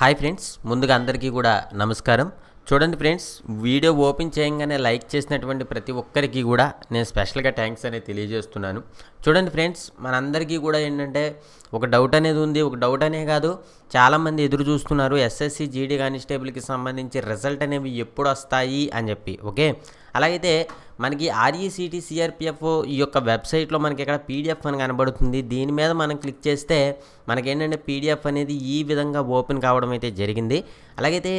Hi friends ముందుగా అందరికీ కూడా నమస్కారం. చూడండి ఫ్రెండ్స్ వీడియో ఓపెన్ చేయగానే లైక్ చేసినటువంటి ప్రతి ఒక్కరికి కూడా నేను స్పెషల్గా థ్యాంక్స్ అనేది తెలియజేస్తున్నాను. చూడండి ఫ్రెండ్స్ మనందరికీ కూడా ఏంటంటే ఒక డౌట్ అనేది ఉంది. ఒక డౌట్ అనే కాదు చాలామంది ఎదురు చూస్తున్నారు ఎస్ఎస్సి జీడీ కానిస్టేబుల్కి సంబంధించి రిజల్ట్ అనేవి ఎప్పుడు వస్తాయి అని చెప్పి ఓకే? అలాగైతే మనకి ఆర్ఈసిటీ సిఆర్పిఎఫ్ ఈ యొక్క వెబ్సైట్లో మనకి ఇక్కడ పీడిఎఫ్ అని కనబడుతుంది. దీని మీద మనం క్లిక్ చేస్తే మనకేంటంటే పీడిఎఫ్ అనేది ఈ విధంగా ఓపెన్ కావడం అయితే జరిగింది. అలాగైతే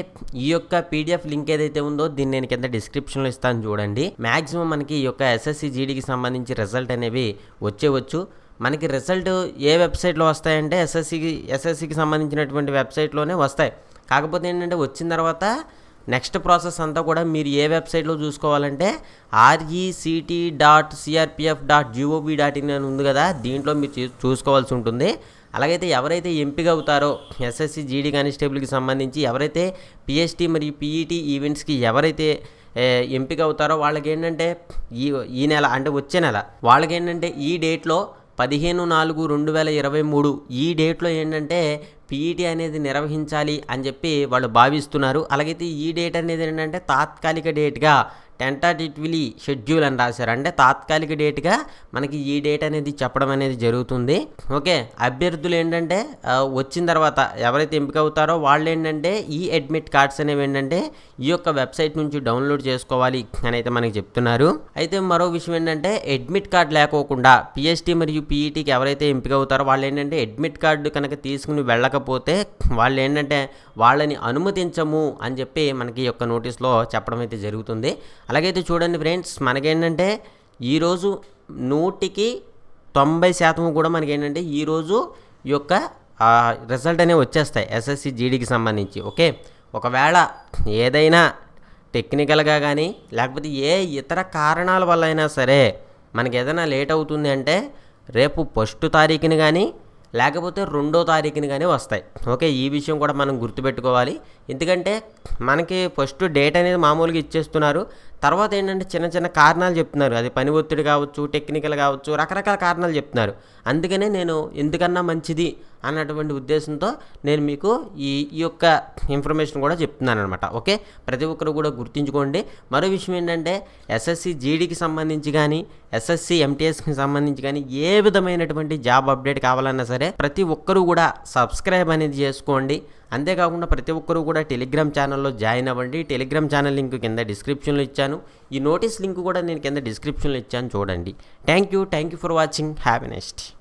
ఈ యొక్క పీడిఎఫ్ లింక్ ఏదైతే ఉందో దీన్ని నేను కింద డిస్క్రిప్షన్లో ఇస్తాను చూడండి. మ్యాక్సిమం మనకి ఈ యొక్క ఎస్ఎస్సి జీడీకి సంబంధించి రిజల్ట్ అనేవి వచ్చేవచ్చు. మనకి రిజల్ట్ ఏ వెబ్సైట్లో వస్తాయంటే ఎస్ఎస్సికి ఎస్ఎస్సికి సంబంధించినటువంటి వెబ్సైట్లోనే వస్తాయి. కాకపోతే ఏంటంటే వచ్చిన తర్వాత నెక్స్ట్ ప్రాసెస్ అంతా కూడా మీరు ఏ వెబ్సైట్లో చూసుకోవాలంటే RECT dot CRPF dot GOV dot in అని ఉంది కదా దీంట్లో మీరు చూ- చూసుకోవాల్సి ఉంటుంది. అలాగైతే ఎవరైతే ఎంపిక అవుతారో ఎస్ఎస్సి జీడీ కానిస్టేబుల్కి సంబంధించి ఎవరైతే పిఎస్టీ మరియు పీఈటీ ఈవెంట్స్కి ఎవరైతే ఎంపిక అవుతారో వాళ్ళకి ఏంటంటే ఈ ఈ నెల అంటే వచ్చే నెల వాళ్ళకి ఏంటంటే ఈ డేట్లో పదిహేను నాలుగు రెండు వేల ఇరవై మూడు ఈ డేట్లో ఏంటంటే పీఈటీ అనేది నిర్వహించాలి అని చెప్పి వాళ్ళు భావిస్తున్నారు. అలాగైతే ఈ డేట్ అనేది ఏంటంటే తాత్కాలిక డేట్గా టెంటాటివ్లీ షెడ్యూల్ అని రాశారు. అంటే తాత్కాలిక డేట్గా మనకి ఈ డేట్ అనేది చెప్పడం అనేది జరుగుతుంది. ఓకే అభ్యర్థులు ఏంటంటే వచ్చిన తర్వాత ఎవరైతే ఎంపిక అవుతారో వాళ్ళు ఏంటంటే ఈ అడ్మిట్ కార్డ్స్ అనేవి ఏంటంటే ఈ యొక్క వెబ్సైట్ నుంచి డౌన్లోడ్ చేసుకోవాలి అని అయితే మనకి చెప్తున్నారు. అయితే మరో విషయం ఏంటంటే అడ్మిట్ కార్డ్ లేకోకుండా పిఎస్టీ మరియు పీఈటీకి ఎవరైతే ఎంపిక అవుతారో వాళ్ళు ఏంటంటే అడ్మిట్ కార్డు కనుక తీసుకుని వెళ్ళకపోతే వాళ్ళు ఏంటంటే వాళ్ళని అనుమతించము అని చెప్పి మనకి ఈ యొక్క నోటీస్లో చెప్పడం అయితే జరుగుతుంది. అలాగైతే చూడండి ఫ్రెండ్స్ మనకేంటంటే ఈరోజు నూటికి తొంభై శాతం కూడా మనకేంటంటే ఈరోజు ఈ యొక్క రిజల్ట్ అనేవి వచ్చేస్తాయి ఎస్ఎస్సి జీడీకి సంబంధించి ఓకే? ఒకవేళ ఏదైనా టెక్నికల్గా కానీ లేకపోతే ఏ ఇతర కారణాల వల్ల అయినా సరే మనకి ఏదైనా లేట్ అవుతుంది అంటే రేపు ఫస్ట్ తారీఖుని కానీ లేకపోతే రెండో తారీఖుని కానీ వస్తాయి ఓకే? ఈ విషయం కూడా మనం గుర్తుపెట్టుకోవాలి. ఎందుకంటే మనకి ఫస్ట్ డేట్ అనేది మామూలుగా ఇచ్చేస్తున్నారు. తర్వాత ఏంటంటే చిన్న చిన్న కారణాలు చెప్తున్నారు. అది పని ఒత్తిడి కావచ్చు టెక్నికల్ కావచ్చు రకరకాల కారణాలు చెప్తున్నారు. అందుకనే నేను ఎందుకన్నా మంచిది అన్నటువంటి ఉద్దేశంతో నేను మీకు ఈ ఈ యొక్క ఇన్ఫర్మేషన్ కూడా చెప్తున్నాను అనమాట ఓకే? ప్రతి ఒక్కరు కూడా గుర్తుంచుకోండి. మరో విషయం ఏంటంటే ఎస్ఎస్సి జీడీకి సంబంధించి కానీ ఎస్ఎస్సి ఎంటీఎస్కి సంబంధించి కానీ ఏ విధమైనటువంటి జాబ్ అప్డేట్ కావాలన్నా సరే ప్రతి ఒక్కరూ కూడా సబ్స్క్రైబ్ అనేది చేసుకోండి. అంతేకాకుండా ప్రతి ఒక్కరూ కూడా టెలిగ్రామ్ ఛానల్లో జాయిన్ అవ్వండి. టెలిగ్రామ్ ఛానల్ లింక్ కింద డిస్క్రిప్షన్లో ఇచ్చాను. ఈ నోటీస్ లింక్ కూడా నేను కింద డిస్క్రిప్షన్లో ఇచ్చాను. చూడండి. Thank you. Thank you for watching. Have next